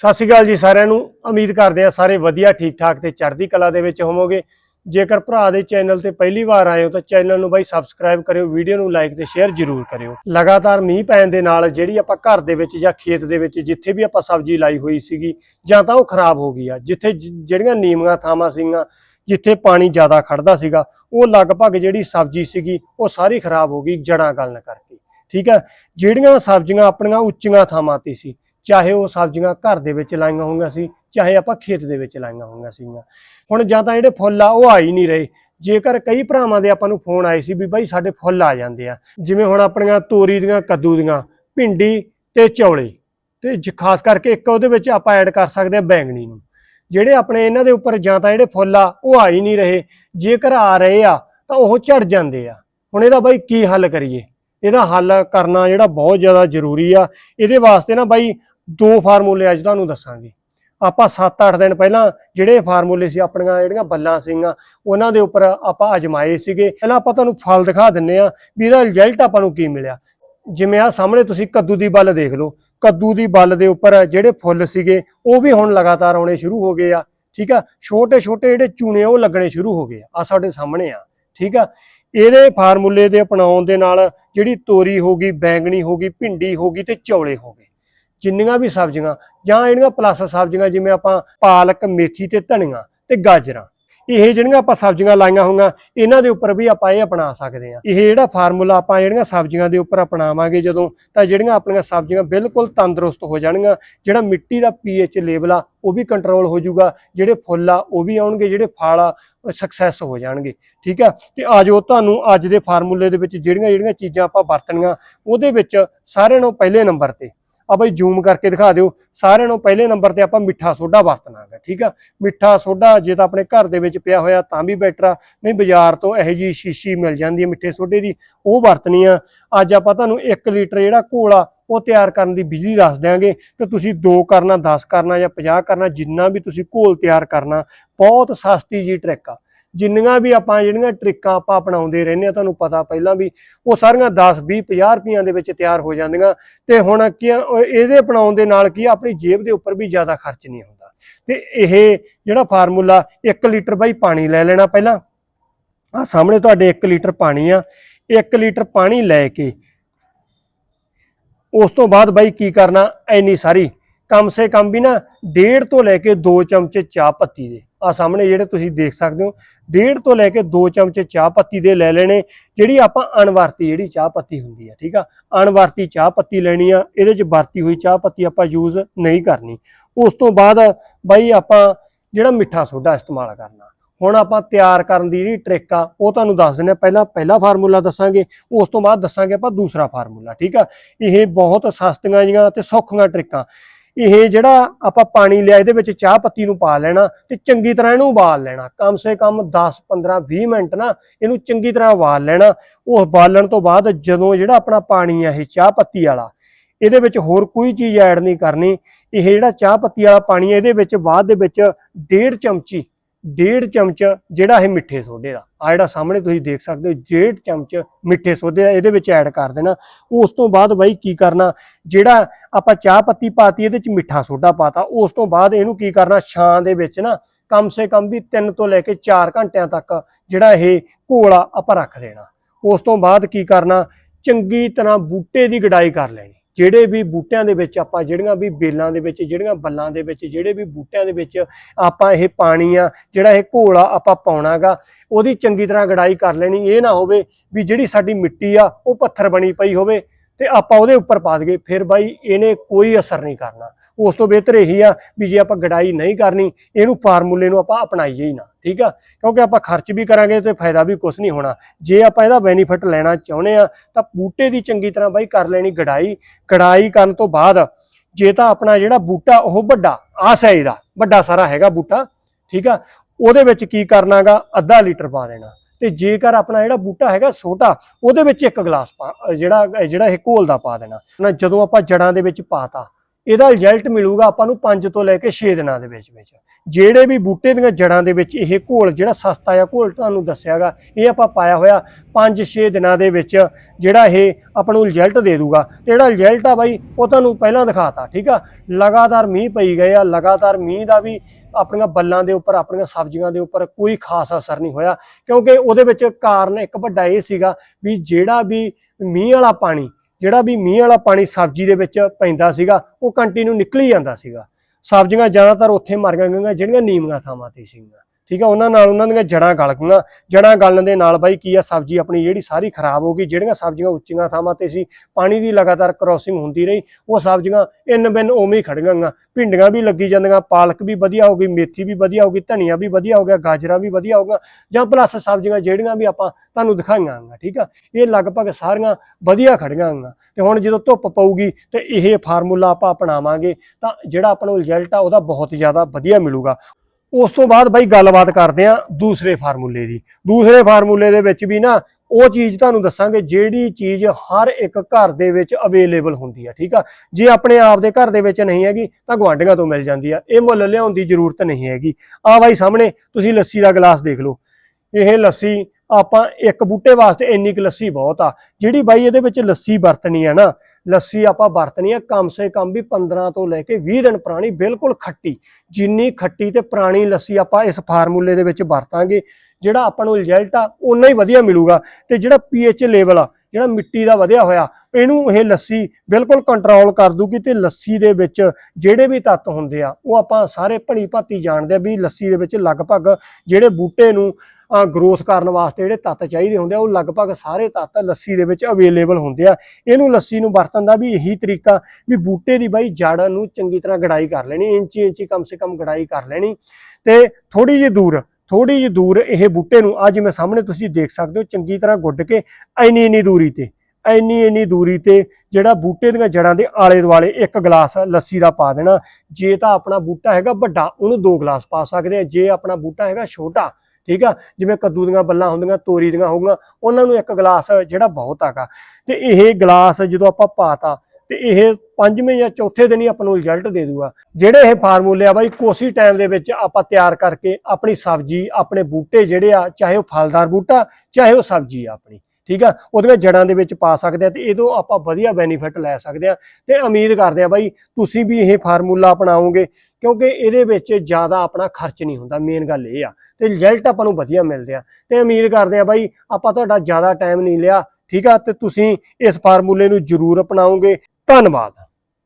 ਸਤਿ ਸ਼੍ਰੀ ਅਕਾਲ ਜੀ ਸਾਰਿਆਂ ਨੂੰ। ਉਮੀਦ ਕਰਦੇ ਆ ਸਾਰੇ ਵਧੀਆ ਠੀਕ ਠਾਕ ਤੇ ਚੜ੍ਹਦੀ ਕਲਾ ਦੇ ਵਿੱਚ ਹੋਵੋਗੇ। ਜੇਕਰ ਭਰਾ ਦੇ ਚੈਨਲ ਤੇ ਪਹਿਲੀ ਵਾਰ ਆਏ ਹੋ ਤਾਂ ਚੈਨਲ ਨੂੰ ਬਾਈ ਸਬਸਕ੍ਰਾਈਬ ਕਰਿਓ, ਵੀਡੀਓ ਨੂੰ ਲਾਈਕ ਤੇ ਸ਼ੇਅਰ ਜ਼ਰੂਰ ਕਰਿਓ। ਲਗਾਤਾਰ ਮੀਂਹ ਪੈਣ ਦੇ ਨਾਲ ਜਿਹੜੀ ਆਪਾਂ ਘਰ ਦੇ ਵਿੱਚ ਜਾਂ ਖੇਤ ਦੇ ਵਿੱਚ ਜਿੱਥੇ ਵੀ ਆਪਾਂ ਸਬਜ਼ੀ ਲਾਈ ਹੋਈ ਸੀਗੀ, ਜਾਂ ਤਾਂ ਉਹ ਖਰਾਬ ਹੋ ਗਈ ਆ, ਜਿੱਥੇ ਜਿਹੜੀਆਂ ਨੀਵੀਆਂ ਥਾਵਾਂ ਸੀਗੀਆਂ, ਜਿੱਥੇ ਪਾਣੀ ਜ਼ਿਆਦਾ ਖੜਦਾ ਸੀਗਾ, ਉਹ ਲਗਭਗ ਜਿਹੜੀ ਸਬਜ਼ੀ ਸੀਗੀ, ਉਹ ਸਾਰੀ ਖਰਾਬ ਹੋ ਗਈ ਜੜਾਂ ਗਲਣ ਕਰਕੇ। ਠੀਕ ਹੈ ਜਿਹੜੀਆਂ ਸਬਜ਼ੀਆਂ ਆਪਣੀਆਂ ਉੱਚੀਆਂ ਥਾਵਾਂ ਤੇ ਸੀ ਚਾਹੇ ਉਹ ਸਬਜ਼ੀਆਂ ਘਰ ਦੇ ਵਿੱਚ ਲਾਈਆਂ ਹੋਈਆਂ ਸੀ, ਚਾਹੇ ਆਪਾਂ ਖੇਤ ਦੇ ਵਿੱਚ ਲਾਈਆਂ ਹੋਈਆਂ ਸੀਗੀਆਂ। ਹੁਣ ਜਾਂ ਤਾਂ ਜਿਹੜੇ ਫੁੱਲ ਆ, ਉਹ ਆ ਹੀ ਨਹੀਂ ਰਹੇ। ਜੇਕਰ ਕਈ ਭਰਾਵਾਂ ਦੇ ਆਪਾਂ ਨੂੰ ਫੋਨ ਆਏ ਸੀ ਵੀ ਬਾਈ ਸਾਡੇ ਫੁੱਲ ਆ ਜਾਂਦੇ ਆ, ਜਿਵੇਂ ਹੁਣ ਆਪਣੀਆਂ ਤੋਰੀ ਦੀਆਂ, ਕੱਦੂ ਦੀਆਂ, ਭਿੰਡੀ ਤੇ ਚੌਲੇ ਤੇ ਜ- ਖਾਸ ਕਰਕੇ ਇੱਕ ਉਹਦੇ ਵਿੱਚ ਆਪਾਂ ਐਡ ਕਰ ਸਕਦੇ ਆ ਬੈਂਗਣੀ ਨੂੰ। ਜਿਹੜੇ ਆਪਣੇ ਇਹਨਾਂ ਦੇ ਉੱਪਰ ਜਾਂ ਤਾਂ ਜਿਹੜੇ ਫੁੱਲ ਆ, ਉਹ ਆ ਹੀ ਨਹੀਂ ਰਹੇ। ਜੇਕਰ ਆ ਰਹੇ ਆ, ਤਾਂ ਉਹ ਝੜ ਜਾਂਦੇ ਆ। ਹੁਣ ਇਹਦਾ ਬਾਈ ਕੀ ਹੱਲ ਕਰੀਏ? ਇਹਦਾ ਹੱਲ ਕਰਨਾ ਜਿਹੜਾ ਬਹੁਤ ਜ਼ਿਆਦਾ ਜ਼ਰੂਰੀ ਆ। ਇਹਦੇ ਵਾਸਤੇ ਨਾ ਬਾਈ ਦੋ ਫਾਰਮੂਲੇ ਅੱਜ ਤੁਹਾਨੂੰ ਦੱਸਾਂਗੇ। ਆਪਾਂ 7-8 ਦਿਨ ਪਹਿਲਾਂ ਜਿਹੜੇ ਫਾਰਮੂਲੇ ਸੀ, ਆਪਣੀਆਂ ਜਿਹੜੀਆਂ ਬੱਲਾਂ ਸੀਗੀਆਂ, ਉਹਨਾਂ ਦੇ ਉੱਪਰ ਆਪਾਂ ਅਜਮਾਏ ਸੀਗੇ। ਪਹਿਲਾਂ ਆਪਾਂ ਤੁਹਾਨੂੰ ਫਲ ਦਿਖਾ ਦਿੰਨੇ ਆ ਵੀ ਇਹਦਾ ਰਿਜ਼ਲਟ ਆਪਾਂ ਨੂੰ ਕੀ ਮਿਲਿਆ। ਜਿਵੇਂ ਆ ਸਾਹਮਣੇ ਤੁਸੀਂ ਕੱਦੂ ਦੀ ਬੱਲ ਦੇਖ ਲਓ। ਕੱਦੂ ਦੀ ਬੱਲ ਦੇ ਉੱਪਰ ਜਿਹੜੇ ਫੁੱਲ ਸੀਗੇ, ਉਹ ਵੀ ਹੁਣ ਲਗਾਤਾਰ ਆਉਣੇ ਸ਼ੁਰੂ ਹੋ ਗਏ ਆ। ਠੀਕ ਆ? ਛੋਟੇ ਛੋਟੇ ਜਿਹੜੇ ਚੂਨੇ ਉਹ ਲੱਗਣੇ ਸ਼ੁਰੂ ਹੋ ਗਏ ਆ। ਆਹ ਸਾਡੇ ਸਾਹਮਣੇ ਆ। ਠੀਕ ਆ? ਇਹਦੇ ਫਾਰਮੂਲੇ ਦੇ ਅਪਣਾਉਣ ਦੇ ਨਾਲ ਜਿਹੜੀ ਤੋਰੀ ਹੋਗੀ ਬੈਂਗਣੀ ਹੋਗੀ ਭਿੰਡੀ ਹੋਗੀ ਤੇ ਚੌਲੇ ਹੋ ਗਏ। ਜਿੰਨੀਆਂ ਵੀ ਸਬਜ਼ੀਆਂ ਜਾਂ ਜਿਹੜੀਆਂ ਪਲੱਸ ਸਬਜ਼ੀਆਂ ਜਿਵੇਂ ਆਪਾਂ ਪਾਲਕ, ਮੇਥੀ ਤੇ ਧਨੀਆ ਤੇ ਗਾਜਰਾਂ, ਇਹ ਜਿਹੜੀਆਂ ਆਪਾਂ ਸਬਜ਼ੀਆਂ ਲਾਈਆਂ ਹੋਈਆਂ, ਇਹਨਾਂ ਦੇ ਉੱਪਰ ਵੀ ਆਪਾਂ ਇਹ ਅਪਣਾ ਸਕਦੇ ਹਾਂ। ਇਹ ਜਿਹੜਾ ਫਾਰਮੂਲਾ ਆਪਾਂ ਜਿਹੜੀਆਂ ਸਬਜ਼ੀਆਂ ਦੇ ਉੱਪਰ ਅਪਣਾਵਾਂਗੇ ਜਦੋਂ, ਤਾਂ ਜਿਹੜੀਆਂ ਆਪਣੀਆਂ ਸਬਜ਼ੀਆਂ ਬਿਲਕੁਲ ਤੰਦਰੁਸਤ ਹੋ ਜਾਣਗੀਆਂ, ਜਿਹੜਾ ਮਿੱਟੀ ਦਾ ਪੀਐਚ ਲੈਵਲ ਆ, ਉਹ ਵੀ ਕੰਟਰੋਲ ਹੋ ਜਾਊਗਾ, ਜਿਹੜੇ ਫੁੱਲ ਆ, ਉਹ ਵੀ ਆਉਣਗੇ, ਜਿਹੜੇ ਫਲ ਆ ਸਕਸੈਸ ਹੋ ਜਾਣਗੇ। ਠੀਕ ਆ? ਤੇ ਆਜੋ ਤੁਹਾਨੂੰ ਅੱਜ ਦੇ ਫਾਰਮੂਲੇ ਦੇ ਵਿੱਚ ਜਿਹੜੀਆਂ ਜਿਹੜੀਆਂ ਚੀਜ਼ਾਂ ਆਪਾਂ ਵਰਤਣੀਆਂ, ਉਹਦੇ ਵਿੱਚ ਸਾਰਿਆਂ ਨੂੰ ਪਹਿਲੇ ਨੰਬਰ ਤੇ ਆ ਬਈ ਜ਼ੂਮ ਕਰਕੇ ਦਿਖਾ ਦਿਓ। ਸਾਰਿਆਂ ਨੂੰ ਪਹਿਲੇ ਨੰਬਰ ਤੇ ਆਪਾਂ ਮਿੱਠਾ ਸੋਡਾ ਵਰਤਣਾਗਾ, ਠੀਕ ਆ? ਮਿੱਠਾ ਸੋਡਾ ਜੇ ਤਾਂ ਆਪਣੇ ਘਰ ਦੇ ਵਿੱਚ ਪਿਆ ਹੋਇਆ ਤਾਂ ਵੀ ਬੈਟਰ ਆ। ਨਹੀਂ ਬਾਜ਼ਾਰ ਤੋਂ ਇਹੋ ਜੀ ਸ਼ੀਸ਼ੀ ਮਿਲ ਜਾਂਦੀ ਹੈ ਮਿੱਠੇ ਸੋਡੇ ਦੀ, ਉਹ ਵਰਤਣੀ ਆ। ਅੱਜ ਆਪਾਂ ਤੁਹਾਨੂੰ 1 ਲੀਟਰ ਜਿਹੜਾ ਘੋਲ ਆ, ਉਹ ਤਿਆਰ ਕਰਨ ਦੀ ਬਿਜਲੀ ਦੱਸ ਦਿਆਂਗੇ। ਤੇ ਤੁਸੀਂ 2 ਕਰਨਾ 10 ਕਰਨਾ ਜਾਂ 50 ਕਰਨਾ, ਜਿੰਨਾ ਵੀ ਤੁਸੀਂ ਘੋਲ ਤਿਆਰ ਕਰਨਾ, ਬਹੁਤ ਸਸਤੀ ਜੀ ਟ੍ਰਿਕ ਆ। ਜਿੰਨੀਆਂ ਵੀ ਆਪਾਂ ਜਿਹੜੀਆਂ ਟ੍ਰਿਕਾਂ ਆਪਾਂ ਅਪਣਾਉਂਦੇ ਰਹਿੰਦੇ ਆ ਤੁਹਾਨੂੰ ਪਤਾ ਪਹਿਲਾਂ ਵੀ ਉਹ ਸਾਰੀਆਂ 10 20 50 ਰੁਪਈਆਂ ਦੇ ਵਿੱਚ ਤਿਆਰ ਹੋ ਜਾਂਦੀਆਂ। ਤੇ ਹੁਣ ਕੀ ਆ, ਇਹਦੇ ਅਪਣਾਉਣ ਦੇ ਨਾਲ ਕੀ ਆਪਣੀ ਜੇਬ ਦੇ ਉੱਪਰ ਵੀ ਜ਼ਿਆਦਾ ਖਰਚ ਨਹੀਂ ਹੁੰਦਾ। ਤੇ ਇਹ ਜਿਹੜਾ ਫਾਰਮੂਲਾ 1 ਲੀਟਰ ਬਾਈ ਪਾਣੀ ਲੈ ਲੈਣਾ ਪਹਿਲਾਂ। ਆ ਸਾਹਮਣੇ ਤੁਹਾਡੇ 1 ਲੀਟਰ ਪਾਣੀ ਆ। 1 ਲੀਟਰ ਪਾਣੀ ਲੈ ਕੇ ਉਸ ਤੋਂ ਬਾਅਦ ਬਾਈ ਕੀ ਕਰਨਾ ਐਨੀ ਸਾਰੀ ਕਮ ਸੇ ਕਮ ਵੀ ਨਾ ਡੇਢ ਤੋਂ ਲੈ ਕੇ 2 ਚਮਚੇ ਚਾਹ ਪੱਤੀ ਦੇ। ਆ ਸਾਹਮਣੇ ਜਿਹੜੇ ਤੁਸੀਂ ਦੇਖ ਸਕਦੇ ਹੋ, ਡੇਢ ਤੋਂ ਲੈ ਕੇ 2 ਚਮਚੇ ਚਾਹ ਪੱਤੀ ਦੇ ਲੈ ਲੈਣੇ, ਜਿਹੜੀ ਆਪਾਂ ਅਣਵਰਤੀ ਜਿਹੜੀ ਚਾਹ ਪੱਤੀ ਹੁੰਦੀ ਆ, ਠੀਕ ਆ? ਅਣਵਰਤੀ ਚਾਹ ਪੱਤੀ ਲੈਣੀ ਆ, ਇਹਦੇ ਚ ਵਰਤੀ ਹੋਈ ਚਾਹ ਪੱਤੀ ਆਪਾਂ ਯੂਜ਼ ਨਹੀਂ ਕਰਨੀ। ਉਸ ਤੋਂ ਬਾਅਦ ਬਾਈ ਆਪਾਂ ਜਿਹੜਾ ਮਿੱਠਾ ਸੋਡਾ ਇਸਤੇਮਾਲ ਕਰਨਾ। ਹੁਣ ਆਪਾਂ ਤਿਆਰ ਕਰਨ ਦੀ ਜਿਹੜੀ ਟ੍ਰਿਕ ਆ, ਉਹ ਤੁਹਾਨੂੰ ਦੱਸ ਦਿੰਦੇ ਆ। ਪਹਿਲਾਂ, ਪਹਿਲਾ ਫਾਰਮੂਲਾ ਦੱਸਾਂਗੇ, ਉਸ ਤੋਂ ਬਾਅਦ ਦੱਸਾਂਗੇ ਆਪਾਂ ਦੂਸਰਾ ਫਾਰਮੂਲਾ, ਠੀਕ ਆ? ਇਹ ਬਹੁਤ ਸਸਤੀਆਂ ਜੀਆਂ ਤੇ ਸੌਖੀਆਂ ਟ੍ਰਿਕਾਂ ਇਹ ਜਿਹੜਾ ਆਪਾਂ ਪਾਣੀ ਲਿਆ, ਇਹਦੇ ਵਿੱਚ ਚਾਹ ਪੱਤੀ ਨੂੰ ਪਾ ਲੈਣਾ ਤੇ ਚੰਗੀ ਤਰ੍ਹਾਂ ਇਹਨੂੰ ਉਬਾਲ ਲੈਣਾ। ਕਮ ਸੇ ਕਮ 10 15 20 ਮਿੰਟ ਨਾ ਇਹਨੂੰ ਚੰਗੀ ਤਰ੍ਹਾਂ ਉਬਾਲ ਲੈਣਾ। ਉਹ ਉਬਾਲਣ ਤੋਂ ਬਾਅਦ ਜਦੋਂ ਜਿਹੜਾ ਆਪਣਾ ਪਾਣੀ ਆ, ਇਹ ਚਾਹ ਪੱਤੀ ਵਾਲਾ, ਇਹਦੇ ਵਿੱਚ ਹੋਰ ਕੋਈ ਚੀਜ਼ ਐਡ ਨਹੀਂ ਕਰਨੀ। ਇਹ ਜਿਹੜਾ ਚਾਹ ਪੱਤੀ ਵਾਲਾ ਪਾਣੀ ਹੈ ਇਹਦੇ ਵਿੱਚ ਬਾਅਦ ਦੇ ਵਿੱਚ ਡੇਢ ਚਮਚੀ ਡੇਢ ਚਮਚ ਜਿਹੜਾ ਇਹ ਮਿੱਠੇ ਸੋਡੇ ਦਾ। ਆ ਜਿਹੜਾ ਸਾਹਮਣੇ ਤੁਸੀਂ ਦੇਖ ਸਕਦੇ ਹੋ, ਡੇਢ ਚਮਚ ਮਿੱਠੇ ਸੋਡੇ ਦਾ, ਇਹਦੇ ਵਿੱਚ ਐਡ ਕਰ ਦੇਣਾ। ਉਸ ਤੋਂ ਬਾਅਦ ਬਾਈ ਕੀ ਕਰਨਾ, ਜਿਹੜਾ ਆਪਾਂ ਚਾਹ ਪੱਤੀ ਪਾਤੀ, ਇਹਦੇ ਵਿੱਚ ਮਿੱਠਾ ਸੋਡਾ ਪਾਤਾ। ਉਸ ਤੋਂ ਬਾਅਦ ਇਹਨੂੰ ਕੀ ਕਰਨਾ, ਛਾਂ ਦੇ ਵਿੱਚ ਨਾ ਕਮ ਸੇ ਕਮ ਵੀ 3 ਤੋਂ ਲੈ ਕੇ 4 ਘੰਟਿਆਂ ਤੱਕ ਜਿਹੜਾ ਇਹ ਘੋਲਾ ਆਪਾਂ ਰੱਖ ਦੇਣਾ। ਉਸ ਤੋਂ ਬਾਅਦ ਕੀ ਕਰਨਾ, ਚੰਗੀ ਤਰ੍ਹਾਂ ਬੂਟੇ ਦੀ ਗਡਾਈ ਕਰ ਲੈਣੀ। ਜਿਹੜੇ ਵੀ ਬੂਟਿਆਂ ਦੇ ਵਿੱਚ ਆਪਾਂ ਜਿਹੜੀਆਂ ਵੀ ਬੇਲਾਂ ਦੇ ਵਿੱਚ, ਜਿਹੜੀਆਂ ਬੱਲਾਂ ਦੇ ਵਿੱਚ, ਜਿਹੜੇ ਵੀ ਬੂਟਿਆਂ ਦੇ ਵਿੱਚ ਆਪਾਂ ਇਹ ਪਾਣੀ ਆ, ਜਿਹੜਾ ਇਹ ਘੋਲਾ ਆਪਾਂ ਪਾਉਣਾਗਾ, ਉਹਦੀ ਚੰਗੀ ਤਰ੍ਹਾਂ ਗਡਾਈ ਕਰ ਲੈਣੀ। ਇਹ ਨਾ ਹੋਵੇ ਵੀ ਜਿਹੜੀ ਸਾਡੀ ਮਿੱਟੀ ਆ, ਉਹ ਪੱਥਰ ਬਣੀ ਪਈ ਹੋਵੇ। ਤੇ ਆਪਾਂ ਉਹਦੇ ਉੱਪਰ ਪਾ ਦਈਏ, ਫਿਰ ਬਾਈ ਇਹਨੇ ਕੋਈ ਅਸਰ ਨਹੀਂ ਕਰਨਾ। ਉਸ ਤੋਂ ਬਿਹਤਰ ਇਹੀ ਆ ਵੀ ਜੇ ਆਪਾਂ ਗੜਾਈ ਨਹੀਂ ਕਰਨੀ, ਇਹਨੂੰ ਫਾਰਮੂਲੇ ਨੂੰ ਆਪਾਂ ਅਪਣਾਈਏ ਹੀ ਨਾ, ਠੀਕ ਆ? ਕਿਉਂਕਿ ਆਪਾਂ ਖਰਚ ਵੀ ਕਰਾਂਗੇ ਤੇ ਫਾਇਦਾ ਵੀ ਕੁਝ ਨਹੀਂ ਹੋਣਾ। ਜੇ ਆਪਾਂ ਇਹਦਾ ਬੈਨੀਫਿਟ ਲੈਣਾ ਚਾਹੁੰਦੇ ਆ, ਤਾਂ ਬੂਟੇ ਦੀ ਚੰਗੀ ਤਰ੍ਹਾਂ ਬਾਈ ਕਰ ਲੈਣੀ ਗਡਾਈ ਗੜਾਈ ਕਰਨ ਤੋਂ ਬਾਅਦ ਜੇ ਤਾਂ ਆਪਣਾ ਜਿਹੜਾ ਬੂਟਾ ਉਹ ਵੱਡਾ ਆ ਸਾਈਜ਼ ਦਾ, ਵੱਡਾ ਸਾਰਾ ਹੈਗਾ ਬੂਟਾ, ਠੀਕ ਆ? ਉਹਦੇ ਵਿੱਚ ਕੀ ਕਰਨਾਗਾ? ਅੱਧਾ ਲੀਟਰ ਪਾ ਦੇਣਾ। ਤੇ ਜੇਕਰ ਆਪਣਾ ਜਿਹੜਾ ਬੂਟਾ ਹੈਗਾ ਛੋਟਾ, ਉਹਦੇ ਵਿੱਚ ਇੱਕ ਗਲਾਸ ਪਾ, ਜਿਹੜਾ ਜਿਹੜਾ ਇਹ ਘੋਲ ਦਾ ਪਾ ਦੇਣਾ। ਨਾ ਜਦੋਂ ਆਪਾਂ ਜੜਾਂ ਦੇ ਵਿੱਚ ਪਾਤਾ ਇਹਦਾ ਰਿਜ਼ਲਟ ਮਿਲੂਗਾ ਆਪਾਂ ਨੂੰ 5 ਤੋਂ ਲੈ ਕੇ 6 ਦਿਨਾਂ ਦੇ ਵਿੱਚ ਵਿੱਚ। ਜਿਹੜੇ ਵੀ ਬੂਟੇ ਦੀਆਂ ਜੜਾਂ ਦੇ ਵਿੱਚ ਇਹ ਘੋਲ, ਜਿਹੜਾ ਸਸਤਾ ਆ ਘੋਲ ਤੁਹਾਨੂੰ ਦੱਸਿਆਗਾ, ਇਹ ਆਪਾਂ ਪਾਇਆ ਹੋਇਆ 5-6 ਦਿਨਾਂ ਦੇ ਵਿੱਚ, ਜਿਹੜਾ ਇਹ ਆਪਾਂ ਨੂੰ ਰਿਜ਼ਲਟ ਦੇ ਦੂਗਾ। ਜਿਹੜਾ ਰਿਜ਼ਲਟ ਆ ਬਾਈ, ਉਹ ਤੁਹਾਨੂੰ ਪਹਿਲਾਂ ਦਿਖਾਤਾ, ਠੀਕ ਆ? ਲਗਾਤਾਰ ਮੀਂਹ ਪਈ ਗਏ ਆ, ਲਗਾਤਾਰ ਮੀਂਹ ਦਾ ਵੀ ਆਪਣੀਆਂ ਬੱਲਾਂ ਦੇ ਉੱਪਰ, ਆਪਣੀਆਂ ਸਬਜ਼ੀਆਂ ਦੇ ਉੱਪਰ ਕੋਈ ਖਾਸ ਅਸਰ ਨਹੀਂ ਹੋਇਆ, ਕਿਉਂਕਿ ਉਹਦੇ ਵਿੱਚ ਕਾਰਨ ਇੱਕ ਵੱਡਾ ਇਹ ਸੀਗਾ ਵੀ ਜਿਹੜਾ ਵੀ ਮੀਂਹ ਵਾਲਾ ਪਾਣੀ ਜਿਹੜਾ ਵੀ ਮੀਂਹ ਵਾਲਾ ਪਾਣੀ ਸਬਜ਼ੀ ਦੇ ਵਿੱਚ ਪੈਂਦਾ ਸੀਗਾ, ਉਹ ਕੰਟੀਨਿਊ ਨਿਕਲੀ ਜਾਂਦਾ ਸੀਗਾ। ਸਬਜ਼ੀਆਂ ਜ਼ਿਆਦਾਤਰ ਉੱਥੇ ਮਰ ਗਈਆਂ, ਜਿਹੜੀਆਂ ਨੀਵੀਆਂ ਥਾਵਾਂ ਤੇ ਸੀਗੀਆਂ। ਠੀਕ ਆ, ਉਹਨਾਂ ਨਾਲ ਉਹਨਾਂ ਦੀਆਂ ਜੜਾਂ ਗਲ ਗਈਆਂ। ਜੜਾਂ ਗਲਣ ਦੇ ਨਾਲ ਬਾਈ ਕੀ ਆ, ਸਬਜ਼ੀ ਆਪਣੀ ਜਿਹੜੀ ਸਾਰੀ ਖਰਾਬ ਹੋ ਗਈ। ਜਿਹੜੀਆਂ ਸਬਜ਼ੀਆਂ ਉੱਚੀਆਂ ਥਾਵਾਂ ਤੇ ਸੀ, ਪਾਣੀ ਦੀ ਲਗਾਤਾਰ ਕ੍ਰੋਸਿੰਗ ਹੁੰਦੀ ਰਹੀ, ਉਹ ਸਬਜ਼ੀਆਂ ਇੰਨ ਬਿੰਨ ਉਵੇਂ ਹੀ ਖੜੀਆਂ ਗਈਆਂ। ਭਿੰਡੀਆਂ ਵੀ ਲੱਗੀ ਜਾਂਦੀਆਂ, ਪਾਲਕ ਵੀ ਵਧੀਆ ਹੋ ਗਈ, ਮੇਥੀ ਵੀ ਵਧੀਆ ਹੋ ਗਈ, ਧਨੀਆ ਵੀ ਵਧੀਆ ਹੋ ਗਿਆ, ਗਾਜਰਾਂ ਵੀ ਵਧੀਆ ਹੋ ਗਈਆਂ, ਜਾਂ ਪਲੱਸ ਸਬਜ਼ੀਆਂ ਜਿਹੜੀਆਂ ਵੀ ਆਪਾਂ ਤੁਹਾਨੂੰ ਦਿਖਾਈਆਂ ਗਈਆਂ, ਠੀਕ ਆ। ਇਹ ਲਗਭਗ ਸਾਰੀਆਂ ਵਧੀਆ ਖੜੀਆਂ ਗਈਆਂ। ਤੇ ਹੁਣ ਜਦੋਂ ਧੁੱਪ ਪਊਗੀ ਤੇ ਇਹ ਫਾਰਮੂਲਾ ਆਪਾਂ ਅਪਣਾਵਾਂਗੇ, ਤਾਂ ਜਿਹੜਾ ਆਪਾਂ ਨੂੰ ਰਿਜ਼ਲਟ ਆ, ਉਹਦਾ ਬਹੁਤ ਜ਼ਿਆਦਾ ਵਧੀਆ ਮਿਲੂਗਾ। ਉਸ ਤੋਂ ਬਾਅਦ ਬਾਈ ਗੱਲਬਾਤ ਕਰਦੇ ਆ ਦੂਸਰੇ ਫਾਰਮੂਲੇ ਦੀ। ਦੂਸਰੇ ਫਾਰਮੂਲੇ ਦੇ ਵਿੱਚ ਵੀ ਨਾ ਉਹ ਚੀਜ਼ ਤੁਹਾਨੂੰ ਦੱਸਾਂਗੇ ਜਿਹੜੀ ਚੀਜ਼ ਹਰ ਇੱਕ ਘਰ ਦੇ ਵਿੱਚ ਅਵੇਲੇਬਲ ਹੁੰਦੀ ਆ, ਠੀਕ ਆ? ਜੇ ਆਪਣੇ ਆਪ ਦੇ ਘਰ ਦੇ ਵਿੱਚ ਨਹੀਂ ਹੈਗੀ ਤਾਂ ਗੁਆਂਢੀਆਂ ਤੋਂ ਮਿਲ ਜਾਂਦੀ ਆ। ਇਹ ਮੁੱਲ ਲਿਆਉਣ ਦੀ ਜ਼ਰੂਰਤ ਨਹੀਂ ਹੈਗੀ। ਆ ਬਾਈ ਸਾਹਮਣੇ ਤੁਸੀਂ ਲੱਸੀ ਦਾ ਗਲਾਸ ਦੇਖ ਲਓ। ਇਹ ਲੱਸੀ ਆਪਾਂ ਇੱਕ ਬੂਟੇ ਵਾਸਤੇ ਇੰਨੀ ਕੁ ਲੱਸੀ ਬਹੁਤ ਆ। ਜਿਹੜੀ ਬਾਈ ਇਹਦੇ ਵਿੱਚ ਲੱਸੀ ਵਰਤਣੀ ਆ ਨਾ, ਲੱਸੀ ਆਪਾਂ ਵਰਤਣੀ ਆ, ਕਮ ਸੇ ਕਮ ਵੀ 15 ਤੋਂ ਲੈ ਕੇ 20 ਦਿਨ ਪੁਰਾਣੀ, ਬਿਲਕੁਲ ਖੱਟੀ। ਜਿੰਨੀ ਖੱਟੀ ਤੇ ਪੁਰਾਣੀ ਲੱਸੀ ਆਪਾਂ ਇਸ ਫਾਰਮੂਲੇ ਦੇ ਵਿੱਚ ਵਰਤਾਂਗੇ, ਜਿਹੜਾ ਆਪਾਂ ਨੂੰ ਰਿਜ਼ਲਟ ਆ ਉਨਾ ਹੀ ਵਧੀਆ ਮਿਲੂਗਾ। ਤੇ ਜਿਹੜਾ ਪੀਐਚ ਲੈਵਲ ਆ ਜਿਹੜਾ ਮਿੱਟੀ ਦਾ ਵਧਿਆ ਹੋਇਆ, ਇਹਨੂੰ ਇਹ ਲੱਸੀ ਬਿਲਕੁਲ ਕੰਟਰੋਲ ਕਰ ਦੂਗੀ ਤੇ ਲੱਸੀ ਦੇ ਵਿੱਚ ਜਿਹੜੇ ਵੀ ਤੱਤ ਹੁੰਦੇ ਆ, ਉਹ ਆਪਾਂ ਸਾਰੇ ਭਲੀ ਭਾਤੀ ਜਾਣਦੇ ਆ ਵੀ ਲੱਸੀ ਦੇ ਵਿੱਚ ਲਗਭਗ ਜਿਹੜੇ ਬੂਟੇ ਨੂੰ ਗਰੋਥ ਕਰਨ ਵਾਸਤੇ ਜਿਹੜੇ ਤੱਤ ਚਾਹੀਦੇ ਹੁੰਦੇ ਆ, ਉਹ ਲਗਭਗ ਸਾਰੇ ਤੱਤ ਲੱਸੀ ਦੇ ਵਿੱਚ ਅਵੇਲੇਬਲ ਹੁੰਦੇ ਆ। ਇਹਨੂੰ ਲੱਸੀ ਨੂੰ ਵਰਤਣ ਦਾ ਵੀ ਇਹੀ ਤਰੀਕਾ ਵੀ ਬੂਟੇ ਦੀ ਬਾਈ ਜੜ ਨੂੰ ਚੰਗੀ ਤਰ੍ਹਾਂ ਗੜਾਈ ਕਰ ਲੈਣੀ, ਇੰਚੀ ਇੰਚੀ ਕਮ ਸੇ ਕਮ ਗੜਾਈ ਕਰ ਲੈਣੀ ਤੇ ਥੋੜੀ ਜਿਹੀ ਦੂਰ ਥੋੜੀ ਜਿਹੀ ਦੂਰ ਇਹ ਬੂਟੇ ਨੂੰ ਅੱਜ ਮੈਂ ਸਾਹਮਣੇ ਤੁਸੀਂ ਦੇਖ ਸਕਦੇ ਹੋ, ਚੰਗੀ ਤਰ੍ਹਾਂ ਗੁੱਡ ਕੇ ਇੰਨੀ ਇੰਨੀ ਦੂਰੀ ਤੇ, ਇੰਨੀ ਇੰਨੀ ਦੂਰੀ ਤੇ ਜਿਹੜਾ ਬੂਟੇ ਦੀਆਂ ਜੜਾਂ ਦੇ ਆਲੇ ਦੁਆਲੇ ਇੱਕ ਗਲਾਸ ਲੱਸੀ ਦਾ ਪਾ ਦੇਣਾ। ਜੇ ਤਾਂ ਆਪਣਾ ਬੂਟਾ ਹੈਗਾ ਵੱਡਾ, ਉਹਨੂੰ ਦੋ ਗਲਾਸ ਪਾ ਸਕਦੇ ਆ। ਜੇ ਆਪਣਾ ਬੂਟਾ ਹੈਗਾ ਛੋਟਾ, ਠੀਕ ਆ, ਜਿਵੇਂ ਕੱਦੂ ਦੀਆਂ ਬੱਲਾਂ ਹੁੰਦੀਆਂ, ਤੋਰੀ ਦੀਆਂ ਹੋਊਗੀਆਂ, ਉਹਨਾਂ ਨੂੰ ਇੱਕ ਗਲਾਸ ਜਿਹੜਾ ਬਹੁਤ ਹੈਗਾ। ਤੇ ਇਹ ਗਲਾਸ ਜਦੋਂ ਆਪਾਂ ਪਾਤਾ ਤੇ ਇਹ ਪੰਜਵੇਂ ਜਾਂ ਚੌਥੇ ਦਿਨ ਹੀ ਆਪਾਂ ਨੂੰ ਰਿਜ਼ਲਟ ਦੇ ਦੂਗਾ। ਜਿਹੜੇ ਇਹ ਫਾਰਮੂਲੇ ਆ ਬਾਈ, ਕੋਸੀ ਟਾਈਮ ਦੇ ਵਿੱਚ ਆਪਾਂ ਤਿਆਰ ਕਰਕੇ ਆਪਣੀ ਸਬਜ਼ੀ, ਆਪਣੇ ਬੂਟੇ ਜਿਹੜੇ ਆ, ਚਾਹੇ ਉਹ ਫਲਦਾਰ ਬੂਟਾ, ਚਾਹੇ ਉਹ ਸਬਜ਼ੀ ਆ ਆਪਣੀ, ਠੀਕ ਆ? ਉਹਦੇ ਉਹਦੀਆਂ ਜੜਾਂ ਦੇ ਵਿੱਚ ਪਾ ਸਕਦੇ ਆ ਤੇ ਇਹਦੋਂ ਆਪਾਂ ਵਧੀਆ ਬੈਨੀਫਿਟ ਲੈ ਸਕਦੇ ਆ। ਤੇ ਉਮੀਦ ਕਰਦੇ ਆ ਬਾਈ, ਤੁਸੀਂ ਵੀ ਇਹ ਫਾਰਮੂਲਾ ਅਪਣਾਓਗੇ, ਕਿਉਂਕਿ ਇਹਦੇ ਵਿੱਚ ਜ਼ਿਆਦਾ ਆਪਣਾ ਖਰਚ ਨਹੀਂ ਹੁੰਦਾ ਮੇਨ ਗੱਲ ਇਹ ਆ। ਤੇ ਰਿਜ਼ਲਟ ਆਪਾਂ ਨੂੰ ਵਧੀਆ ਮਿਲਦੇ ਆ। ਤੇ ਉਮੀਦ ਕਰਦੇ ਆ ਬਾਈ, ਆਪਾਂ ਤੁਹਾਡਾ ਜ਼ਿਆਦਾ ਟਾਈਮ ਨਹੀਂ ਲਿਆ, ਠੀਕ ਆ? ਤੇ ਤੁਸੀਂ ਇਸ ਫਾਰਮੂਲੇ ਨੂੰ ਜ਼ਰੂਰ ਅਪਣਾਓਗੇ। ਧੰਨਵਾਦ।